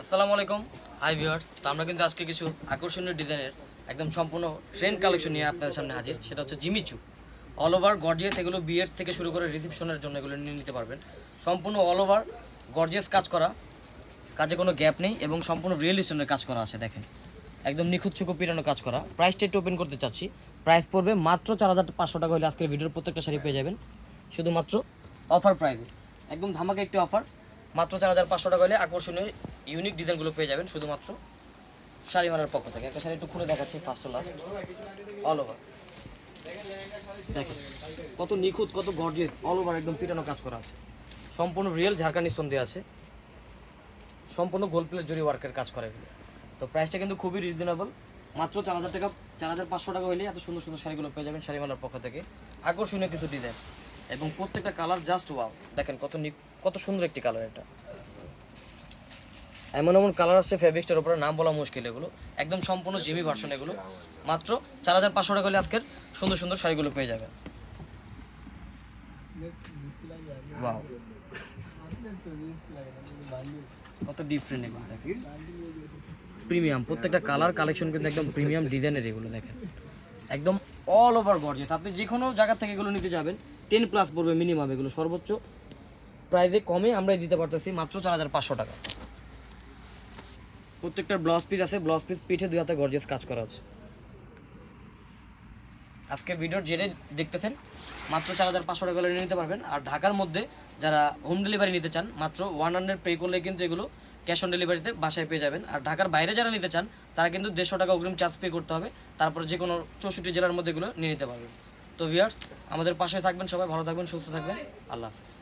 আসসালামু আলাইকুম। Hi viewers তো আমরা কিন্তু আজকে কিছু আকর্ষণীয় ডিজাইনের একদম সম্পূর্ণ ট্রেন্ড কালেকশন নিয়ে আপনাদের সামনে হাজির। সেটা হচ্ছে জিমিচু অল ওভার গর্জিয়াস এগুলো বিয়ের থেকে শুরু করে রিসেপশনের জন্য এগুলো নিয়ে নিতে পারবেন। সম্পূর্ণ অল ওভার গর্জিয়াস কাজ করা। কাজে কোনো গ্যাপ নেই এবং সম্পূর্ণ রিয়েল স্টোনের কাজ করা আছে, দেখেন। একদম নিখুঁত চুকো পিটানো কাজ করা। প্রাইসটা একটু ওপেন করতে চাচ্ছি। প্রাইস পড়বে মাত্র চার হাজার পাঁচশো টাকা হলে আজকের ভিডিওর প্রত্যেকটা শাড়ি পেয়ে যাবেন। শুধুমাত্র অফার প্রাইসে একদম ধামাকা একটি অফার মাত্র চার হাজার পাঁচশো টাকা হলে আকর্ষণীয় ইউনিক ডিজাইনগুলো পেয়ে যাবেন শুধুমাত্র শাড়িমালার পক্ষ থেকে। একটা শাড়ি একটু খুলে দেখাচ্ছি ফার্স্ট লাস্ট অল ওভার দেখেন, কত নিখুঁত, কত গর্জিয়াস অল ওভার একদম পিটানো কাজ করা আছে। সম্পূর্ণ রিয়েল ঝাড়খানি স্টোন দেওয়া আছে। সম্পূর্ণ গোল প্লেট জরি ওয়ার্কের কাজ করে। তো প্রাইসটা কিন্তু খুবই রিজনেবল মাত্র চার হাজার টাকা, চার হাজার পাঁচশো টাকা হলে এত সুন্দর সুন্দর শাড়িগুলো পেয়ে যাবেন শাড়িমালার পক্ষ থেকে। আকর্ষণীয় কিছু ডিজাইন এবং প্রত্যেকটা কালার জাস্ট ওয়াও দেখেন কত কত সুন্দর একটি কালার এটা। এমন এমন কালার আছে ফেব্রিক্সটার উপরে, নাম বলা মুশকিল এগুলো। একদম সম্পূর্ণ জিমি ভার্সন এগুলো। মাত্র চার হাজার পাঁচশো টাকা হলে আজকের সুন্দর সুন্দর শাড়িগুলো পেয়ে যাবেন। কত ডিফারেন্ট এগুলো দেখেন? প্রিমিয়াম প্রত্যেকটা কালার কালেকশন কিন্তু একদম প্রিমিয়াম ডিজাইনের এগুলো দেখেন। একদম অল ওভার গর্জিয়াস আপনি যে কোনো জায়গা থেকে এগুলো নিতে যাবেন টেন প্লাস পড়বে মিনিমাম এগুলো, সর্বোচ্চ প্রাইজে কমে আমরাই দিতে পারতেছি মাত্র চার হাজার পাঁচশো টাকা। প্রত্যেকটা ব্লাউজ পিস আছে ব্লাউজ পিস পিঠে দুই হাতে গর্জিয়াস কাজ করা আছে। আজকে ভিডিওর জেরে দেখতেছেন, মাত্র চার হাজার পাঁচশো টাকা করে নিতে পারবেন। আর ঢাকার মধ্যে যারা হোম ডেলিভারি নিতে চান, মাত্র ওয়ান হান্ড্রেড পে করলে কিন্তু এগুলো ক্যাশ অন ডেলিভারিতে বাসায় পেয়ে যাবেন। আর ঢাকার বাইরে যারা নিতে চান, তারা কিন্তু দেড়শো টাকা অগ্রিম চার্জ পে করতে হবে। তারপরে যে কোনো চৌষট্টি জেলার মধ্যে এগুলো নিয়ে নিতে পারবেন। তো ভিয়ার্স আমাদের পাশে থাকবেন সবাই, ভালো থাকবেন, সুস্থ থাকবেন। আল্লাহ হাফিজ।